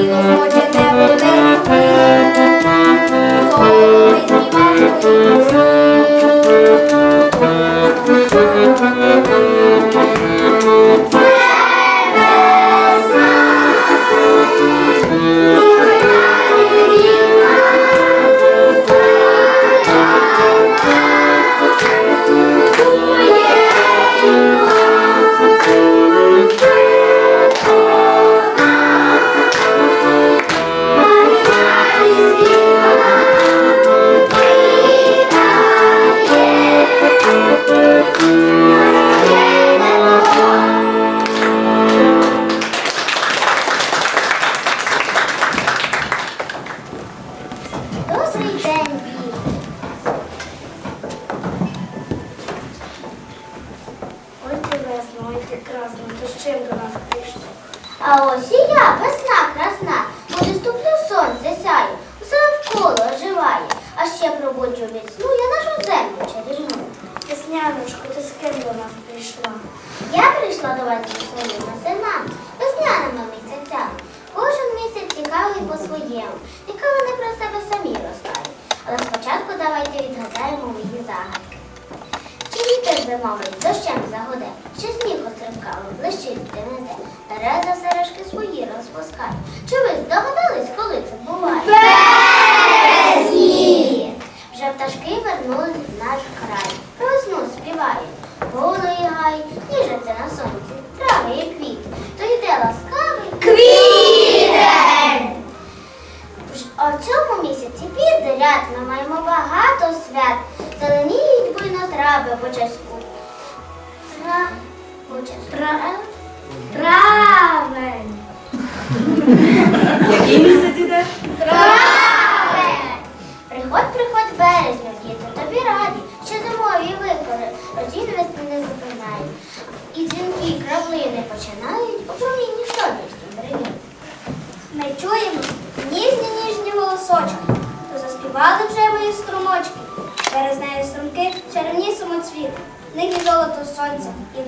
Hallelujah. Добрий день, Бі. Ой, ти весна, ой, ти красна, ти з чим до нас прийшла? А ось і я, весна красна, бо наступне сонце сяє, усе навколо оживає, а ще пробуджу весну, я нашу землю чарівну. Весняночко, ти з ким до нас прийшла? Я прийшла до вас зі своїм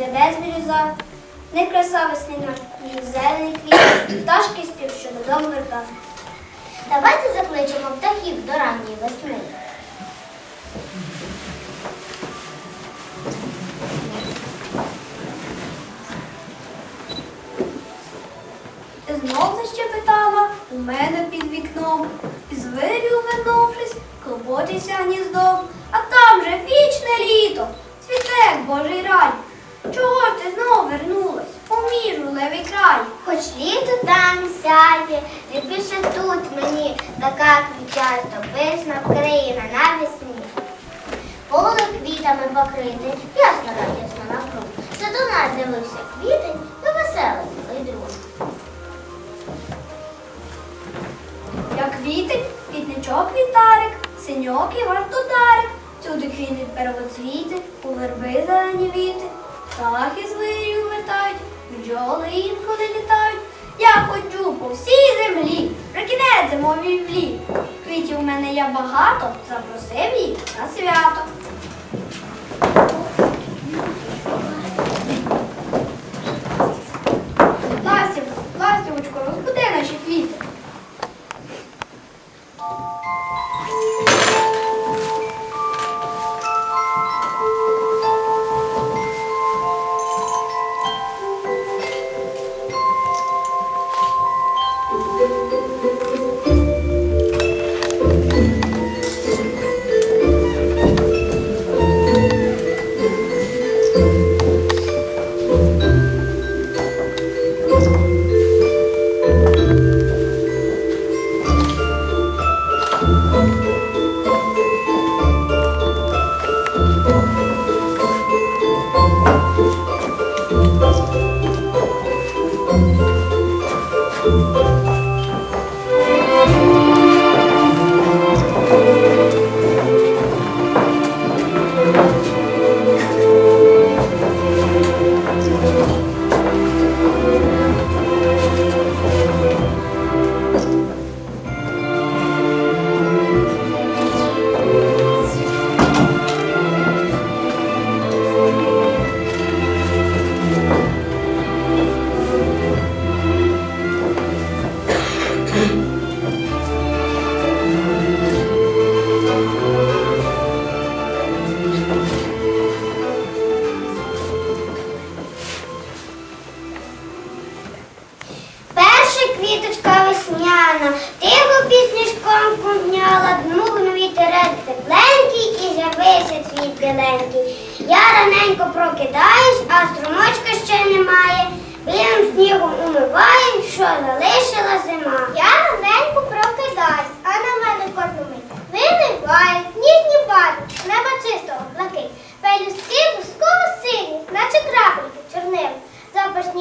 сонця, і небес бірюза, краса весняна, і зелений квіт, пташки спів, що додому вертати. Давайте закличемо птахів до ранньої весни. Знов защепетала у мене під вікном, із вирію вернувшись, клопотися гніздом, а там же вічне літо, цвіте божий рай. Чого ти знов вернулась у мій жулевий край? Хоч літо там сяє, не більше тут мені така квітчаста пишна Україна навесні. Поле квітами покрите, ясно радісно навкруг. Це до нас дивився квітень, ми веселий і друг. Як квітень, квітничок вітарик, синьок і вартодарик. Всюди квітить первоцвіти, у верби зелені віти. Птахи з летають, бджоли інколи літають. Я ходжу по всій землі, вже зимові влі. Квітів в мене я багато, запросив їх на свято.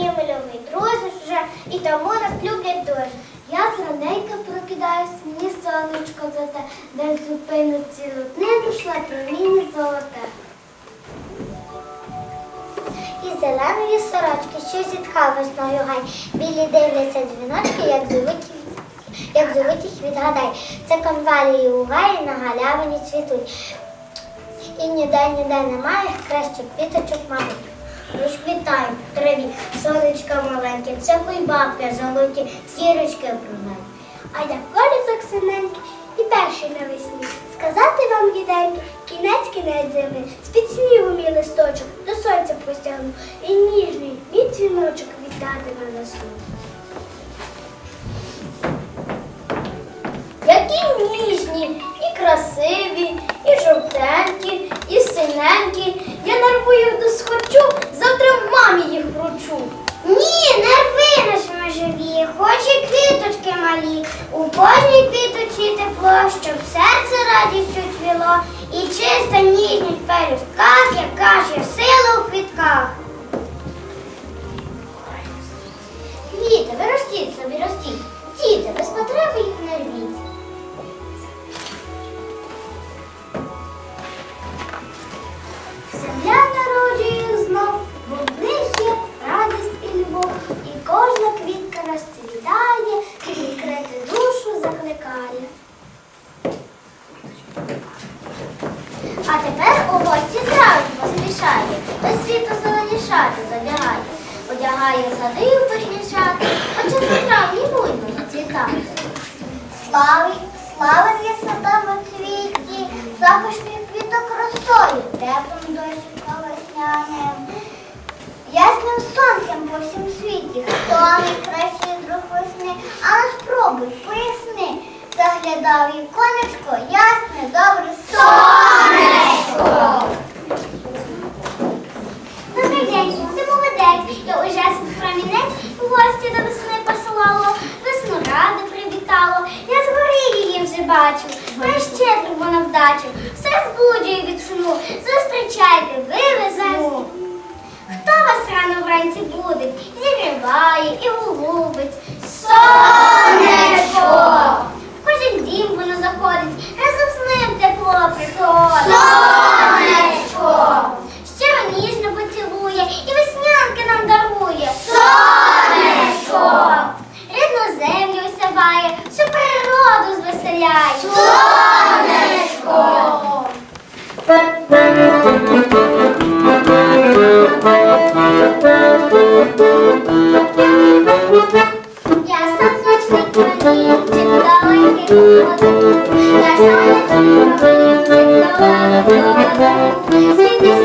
Запашні мильовий вже і тому нас люблять дуже. Я зраненько прокидаюсь, мені сонечко зате, де зупину цілу днину шла проміни золоте. І зеленої сорочки, що зітхав весною гай, білі дивляться дзвіночки, як зовуть як зовуть їх відгадай. Це конвалії у гаї на галявині цвітуть. І ніде ніде немає кращих квіточок мабуть. Розквітають в траві, сонечка маленьке, це кульбабки золоті, зірочки брунать. А я колісок синенький і перший навесні. Сказати вам, діденьки, кінець кінець зими, з-під снігу мій листочок до сонця простягну, і ніжний мій дзвіночок віддати на носу. Які ніжні, і красиві, і жовтенькі, і синенькі. Я нервую до схочу, мамі їх вручу. Ні, не рви наш ми живі, хоч і квіточки малі. У кожній квіточці тепло, щоб серце радістю цвіло, і чиста ніжність пелюстках, яка ж сила у квітках. Квіти, ви ростіть собі, ростіть. Діти, без потреби їх не рвіть. гаю садив пишнішати, а чи по травні буйно цвітати. Слави, славен садам у цвіті, запашний квіток ростою, теплим дощиком весняним. Ясним сонцем по всім світі, хто найкращий друг весни, а спробуй, поясни, заглядав і конечко, ясне, добре сонечко. Добрий день молодець. Я промінець гості до весни посилало, весну ради привітало. Я згорі її вже бачу, а щедру вона вдачу. Все збуджує від сну. Зустрічайте, ви весну. Хто вас рано вранці будить, зігріває і голубить? Сонечко! В кожен дім воно заходить, разом з ним тепло приходить. Сонечко! Сонечко! Рідну землю осяває, всю природу звеселяє. Сонечко! Я сонячний промінчик, далекий воду. Я сонячний промінчик, далекий воду.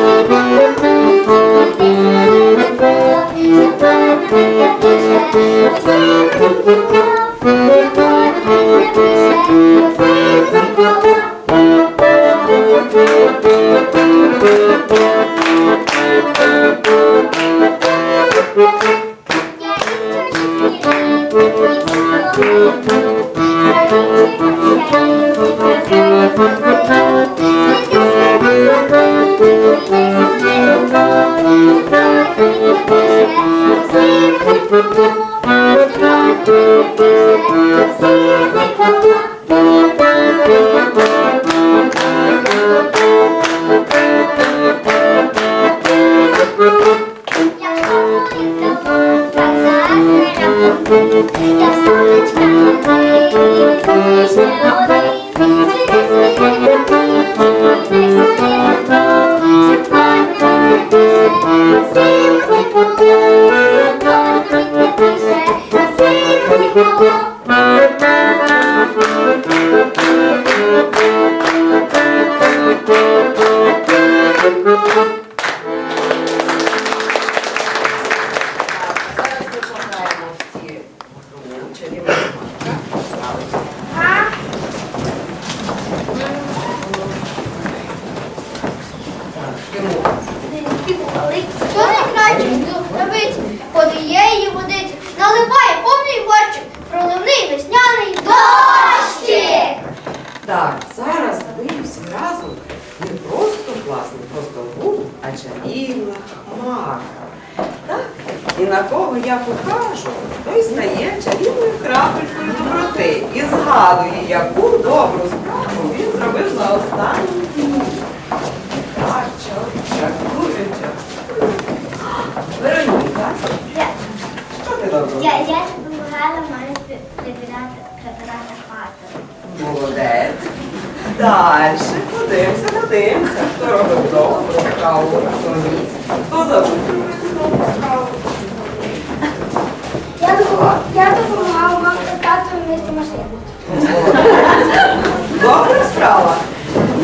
Наливає повний горщик, проливний весняний дощик. Так, зараз ви всі разом не просто класний, просто гуд, а чарівна хмарка. Так? І на кого я покажу, той стає чарівною крапелькою доброти і згадує, яку добру справу він зробив за останній дні. Дуже часто. Вероніка, Я, я, допомагала мамі прибирати, прибирати хату. Молодець. Далі подивимося, подивимося, хто робив добру справу, хто ні, хто забув. Я допомагала, я допомагала мамі тату вмити машину. Молодець. Добра справа.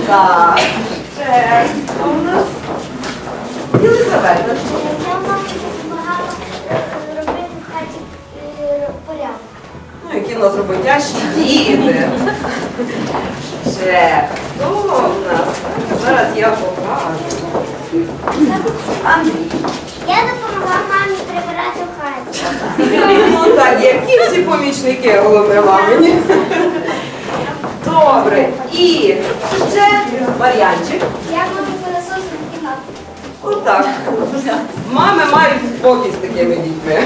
Так, ще хто у нас? Єлизавета. що? Я мамі допомагала е, робити в хаті е, порядок. Ну, в діти. Ще хто в нас? Зараз я покажу. Андрій. Я допомагала мамі прибирати в хаті. Ну так, які всі помічники голови мамині. Добре. І ще Мар'янчик. Я мамі пилососила кімнату. Отак. Мами мають спокій з такими дітьми.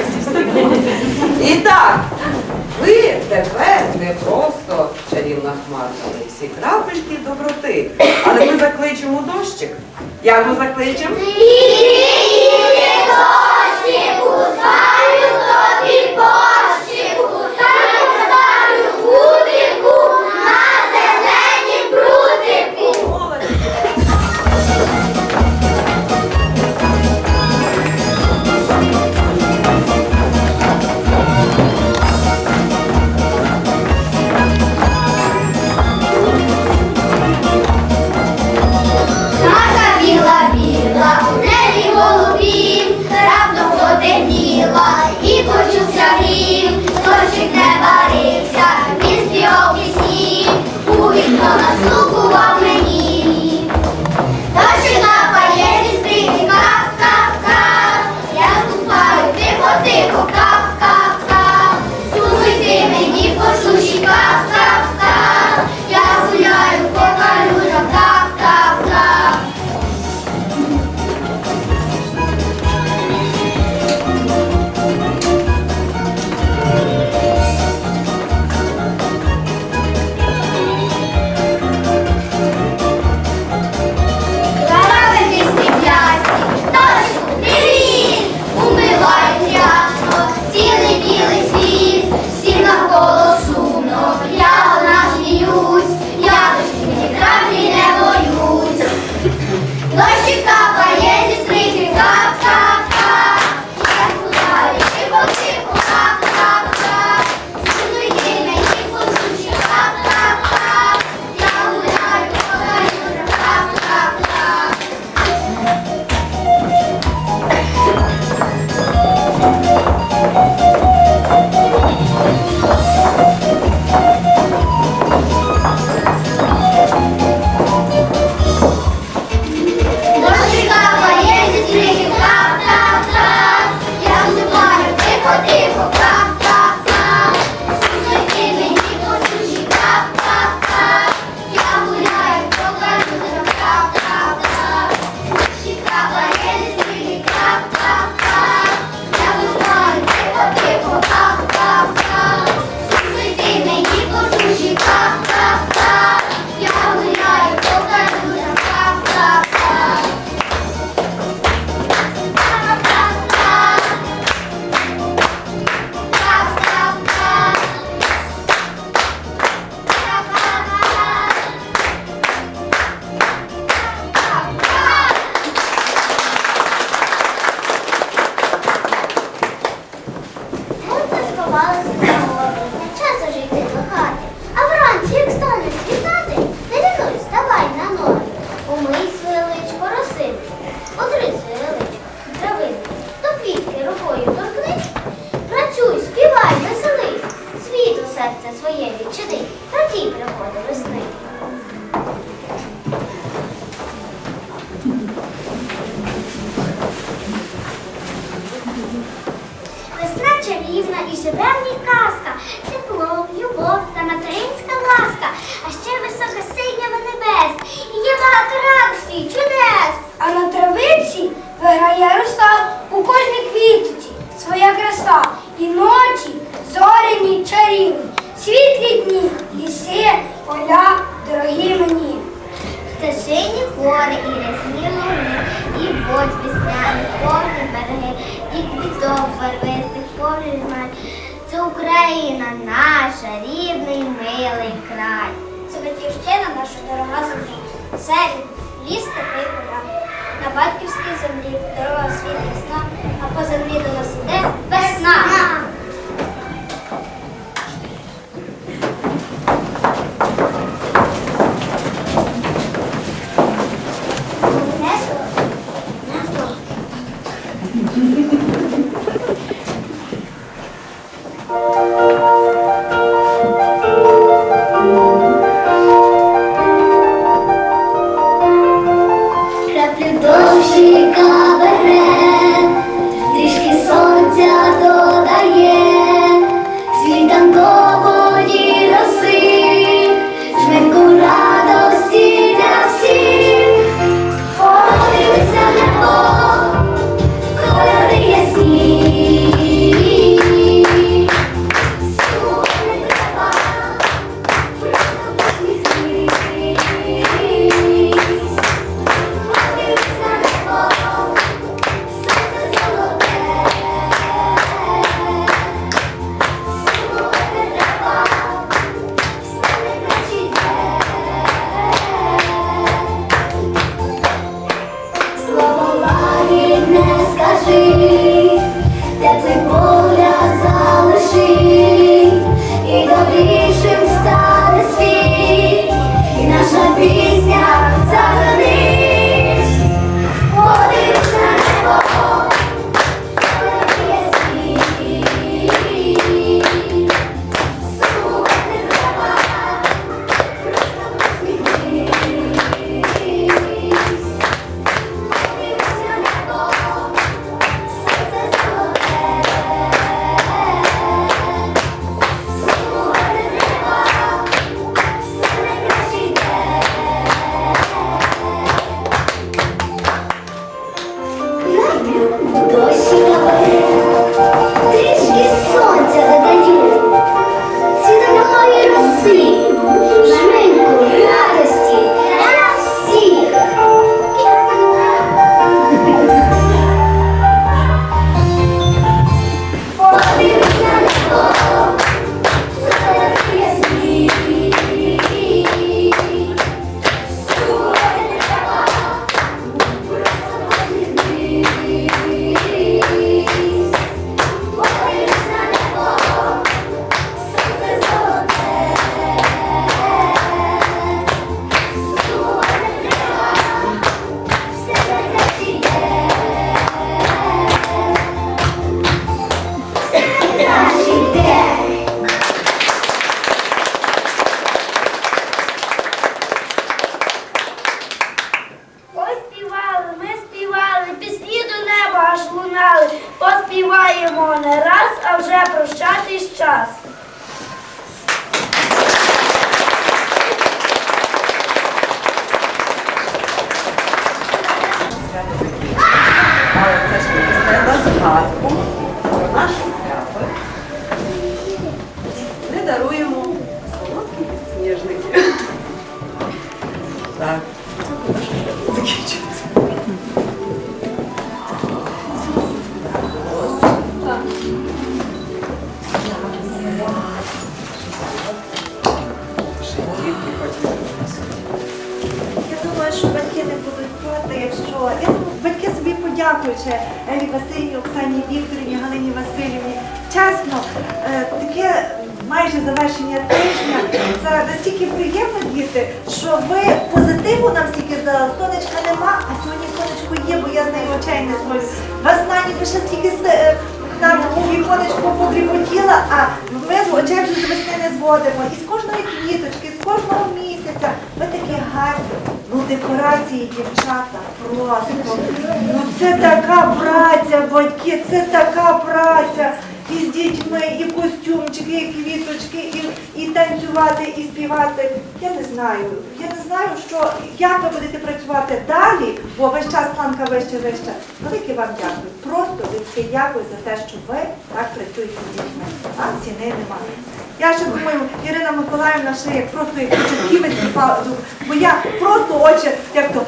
І так, ви тепер не просто чарівна хмарка, ви всі крапельки доброти. Але ми закличемо дощик. Як ми закличемо? Тоді ті пригоди весни. Весна чарівна і щоденні казка, тепло, любов та материнська ласка, а ще висока синява небес. І є багато радості, чудес. А на травиці виграє роса у кожній квітці своя краса. І ночі зоряні чарівні, світлі дні ліси, поля, дорогі мені. Це гори і рясні луни, і водь весняні, повні береги, і квіток барвистих повні май. Це Україна наша, рідний, милий край. Це батьківщина наша дорога землі. Це ліс такий поля. На батьківській землі дорога світ ясна, а по землі до нас іде весна. Я з нею очей не зможу. Весна ніби ще стільки е, нам у віконечко подріботіла, а ми з очей вже з весни не зводимо. І з кожної квіточки, з кожного місяця. Ви такі гарні. Ну, декорації, дівчата, просто. Ну це така праця, батьки, це така праця. І з дітьми, і костюмчики, і квіточки, і, і танцювати, і співати. Я не знаю. Я не знаю, що як ви будете працювати далі, бо весь час планка вище вище. Велике вам дякую. Просто людське дякую за те, що ви так працюєте з дітьми. А ціни немає. Я ще думаю, Ірина Миколаївна ще як просто як чутківець бо я просто очі, як то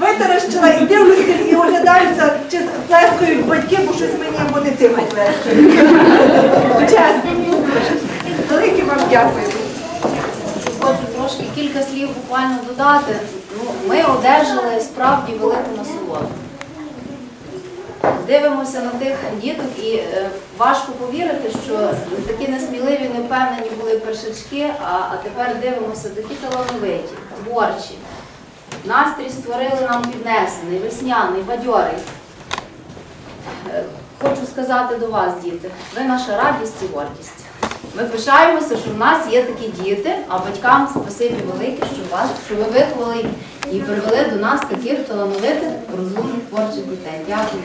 витаращила і дивлюся і оглядаюся, чи плескають батьки, бо щось мені або не тихо. Чесно. Велике вам дякую. Хочу трошки кілька слів буквально додати. Ну, ми одержали справді велику насолоду. Дивимося на тих діток і е, важко повірити, що такі несміливі, невпевнені були першачки, а, а тепер дивимося такі талановиті, творчі. Настрій створили нам піднесений, весняний, бадьорий. Е, Хочу сказати до вас, діти, ви наша радість і гордість. Ми пишаємося, що в нас є такі діти, а батькам спасибі велике, що вас, що ви виховали і привели до нас таких талановитих, розумних творчих дітей. Дякую.